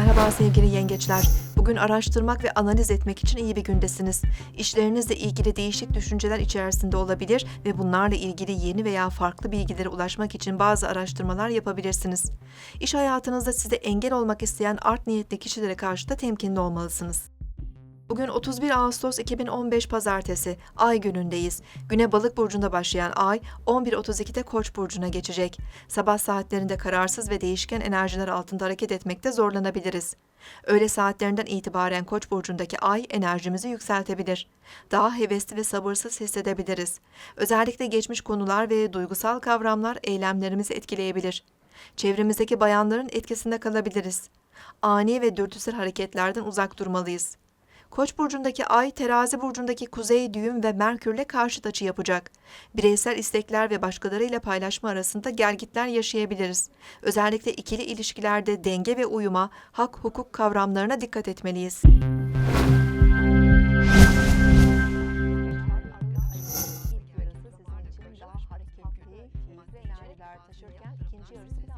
Merhaba sevgili yengeçler. Bugün araştırmak ve analiz etmek için iyi bir gündesiniz. İşlerinizle ilgili değişik düşünceler içerisinde olabilir ve bunlarla ilgili yeni veya farklı bilgilere ulaşmak için bazı araştırmalar yapabilirsiniz. İş hayatınızda size engel olmak isteyen art niyetli kişilere karşı da temkinli olmalısınız. Bugün 31 Ağustos 2015 Pazartesi, Ay günündeyiz. Güne Balık burcunda başlayan Ay, 11.32'de Koç burcuna geçecek. Sabah saatlerinde kararsız ve değişken enerjiler altında hareket etmekte zorlanabiliriz. Öğle saatlerinden itibaren Koç burcundaki Ay enerjimizi yükseltebilir. Daha hevesli ve sabırsız hissedebiliriz. Özellikle geçmiş konular ve duygusal kavramlar eylemlerimizi etkileyebilir. Çevremizdeki bayanların etkisinde kalabiliriz. Ani ve dürtüsel hareketlerden uzak durmalıyız. Koç burcundaki Ay, Terazi burcundaki Kuzey düğüm ve Merkürle karşıt açı yapacak. Bireysel istekler ve başkalarıyla paylaşma arasında gelgitler yaşayabiliriz. Özellikle ikili ilişkilerde denge ve uyuma, hak hukuk kavramlarına dikkat etmeliyiz.